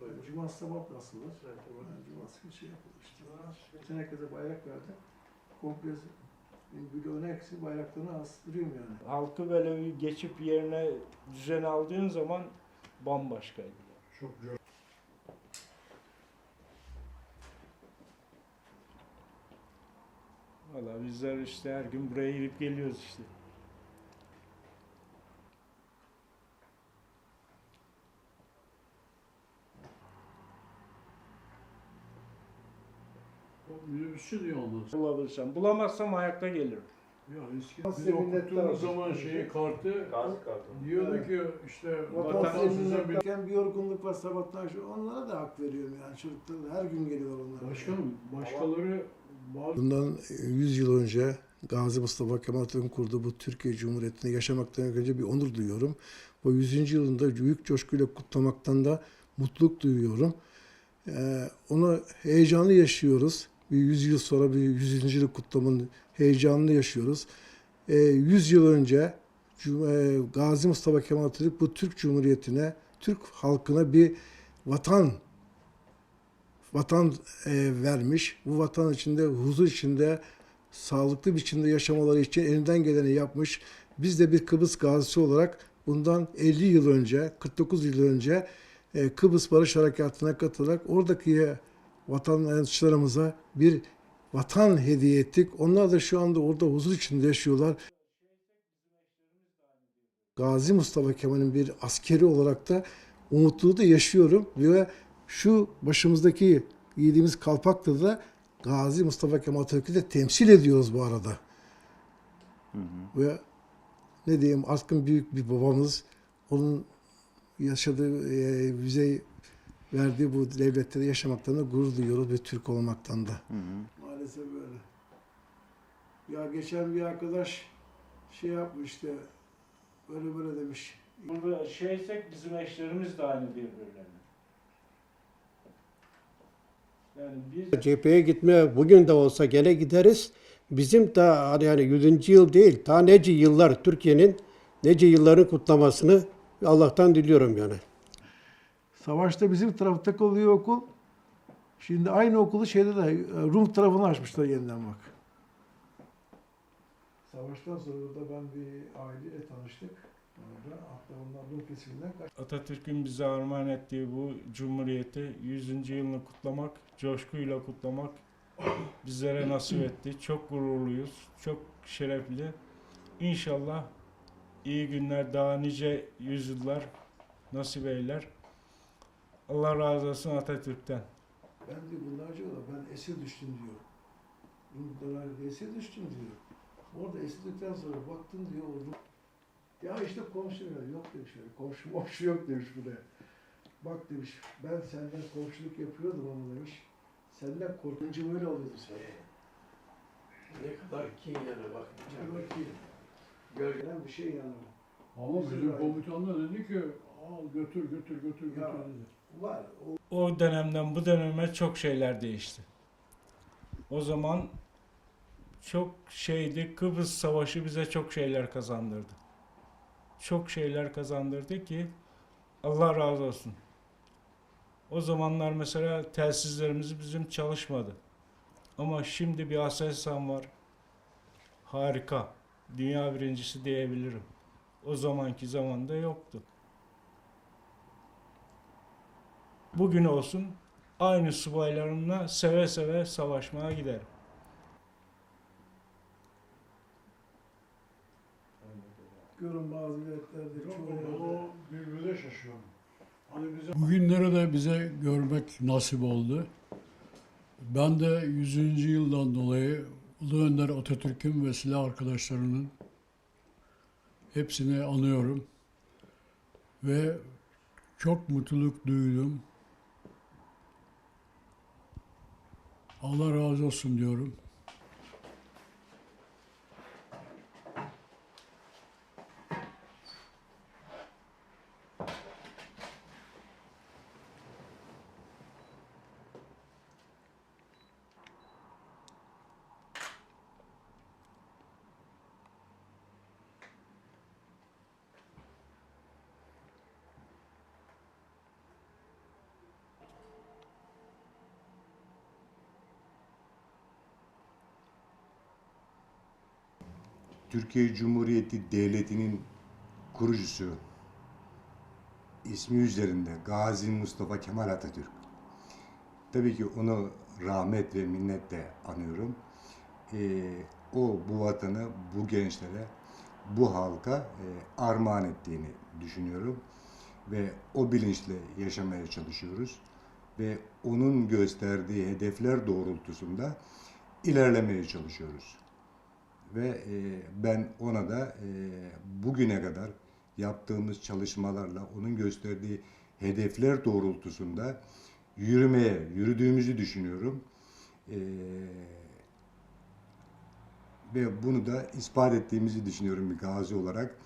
buyurun. Cumartesi sabah da asılır. Evet, Cumartesi günü şey yapılır işte. Bütün herkese bayrak verdim. Komple bloğun hepsi bayraklarını astırıyorum yani. Halkı böyle bir geçip yerine düzen aldığın zaman bambaşkaydı. Çok güzel. Valla bizler işte her gün buraya gidip geliyoruz işte. Minibüsçü diyor olmaz. Bulabilirsem. Bulamazsam ayakta gelirim. Ya eskiden biz okuttuğumuz zaman şeyi kartı Gazi kartı. diyordu Evet. ki işte Vatan size bir... bir yorgunluk var sabahtan şu onlara da hak veriyorum yani çocuklar da her gün geliyorlar onlar. Başkanım başkaları bazı Bundan 100 yıl önce Gazi Mustafa Kemal Atatürk'ün kurduğu bu Türkiye Cumhuriyeti'nde yaşamaktan önce bir onur duyuyorum. Bu 100. yılında büyük coşkuyla kutlamaktan da mutluluk duyuyorum. Ee, onu heyecanlı yaşıyoruz. Bir 100 yıl sonra bir 100. yıl kutlamanın heyecanını yaşıyoruz. Ee, 100 yıl önce e, Gazi Mustafa Kemal Atatürk bu Türk Cumhuriyeti'ne, Türk halkına bir vatan vatan e, vermiş. Bu vatan içinde, huzur içinde, sağlıklı biçimde yaşamaları için elinden geleni yapmış. Biz de bir Kıbrıs gazisi olarak bundan 50 yıl önce, 49 yıl önce e, Kıbrıs Barış Harekatı'na katılarak oradaki vatandaşlarımıza bir vatan hediye ettik. Onlar da şu anda orada huzur içinde yaşıyorlar. Gazi Mustafa Kemal'in bir askeri olarak da umutlu da yaşıyorum ve şu başımızdaki giydiğimiz kalpakta da Gazi Mustafa Kemal Atatürk'ü de temsil ediyoruz bu arada. Ve ne diyeyim artık büyük bir babamız onun yaşadığı e, bize verdiği bu devlette de yaşamaktan da gurur duyuyoruz ve Türk olmaktan da. Maalesef böyle. Ya geçen bir arkadaş şey yapmıştı böyle böyle demiş. Burada şeysek bizim eşlerimiz de aynı birbirlerine. Yani biz Cepheye gitmeye bugün de olsa gene gideriz. Bizim de hani yani 100. yıl değil, ta nece yıllar Türkiye'nin nece yılların kutlamasını Allah'tan diliyorum yani. Savaşta bizim tarafta oluyor okul. Şimdi aynı okulu şeyde de e, Rum tarafını açmışlar yeniden bak. Savaştan sonra da ben bir aileyle tanıştık. Orada hatta onlar Rum kesiminden kaç. Atatürk'ün bize armağan ettiği bu cumhuriyeti 100. yılını kutlamak, coşkuyla kutlamak bizlere nasip etti. Çok gururluyuz, çok şerefli. İnşallah iyi günler, daha nice yüzyıllar nasip eyler. Allah razı olsun Atatürk'ten. Ben diyor bunlarca yola ben esir düştüm diyor. Rumlara esir düştüm diyor. Orada esirlikten sonra baktım diyor o Rum- Ya işte komşu yok demiş öyle. Komşu komşu yok demiş buraya. Bak demiş ben senden komşuluk yapıyordum ama demiş. Senden korkunca böyle oluyordu sen. Ne kadar kin yana bak. Bak ki gölgeden bir şey yani. ama bizim komutan da dedi ki al götür götür götür götür Ya. dedi. Var. O O dönemden bu döneme çok şeyler değişti. O zaman çok şeydi, Kıbrıs Savaşı bize çok şeyler kazandırdı. Çok şeyler kazandırdı ki Allah razı olsun. O zamanlar mesela telsizlerimiz bizim çalışmadı. Ama şimdi bir Aselsan var. Harika. Dünya birincisi diyebilirim. O zamanki zamanda yoktu. Bugün olsun aynı subaylarımla seve seve savaşmaya giderim. görün bazı milletlerde çoğu birbirine şaşıyorum. Hani bize... Bugünleri de bize görmek nasip oldu. Ben de 100. yıldan dolayı Ulu Önder Atatürk'ün ve silah arkadaşlarının hepsini anıyorum. Ve çok mutluluk duydum. Allah razı olsun diyorum. Türkiye Cumhuriyeti Devleti'nin kurucusu ismi üzerinde Gazi Mustafa Kemal Atatürk. Tabii ki onu rahmet ve minnetle anıyorum. Ee, o bu vatanı, bu gençlere, bu halka e, armağan ettiğini düşünüyorum. Ve o bilinçle yaşamaya çalışıyoruz. Ve onun gösterdiği hedefler doğrultusunda ilerlemeye çalışıyoruz. Ve e, ben ona da e, bugüne kadar yaptığımız çalışmalarla onun gösterdiği hedefler doğrultusunda yürümeye, yürüdüğümüzü düşünüyorum. E, ve bunu da ispat ettiğimizi düşünüyorum bir gazi olarak.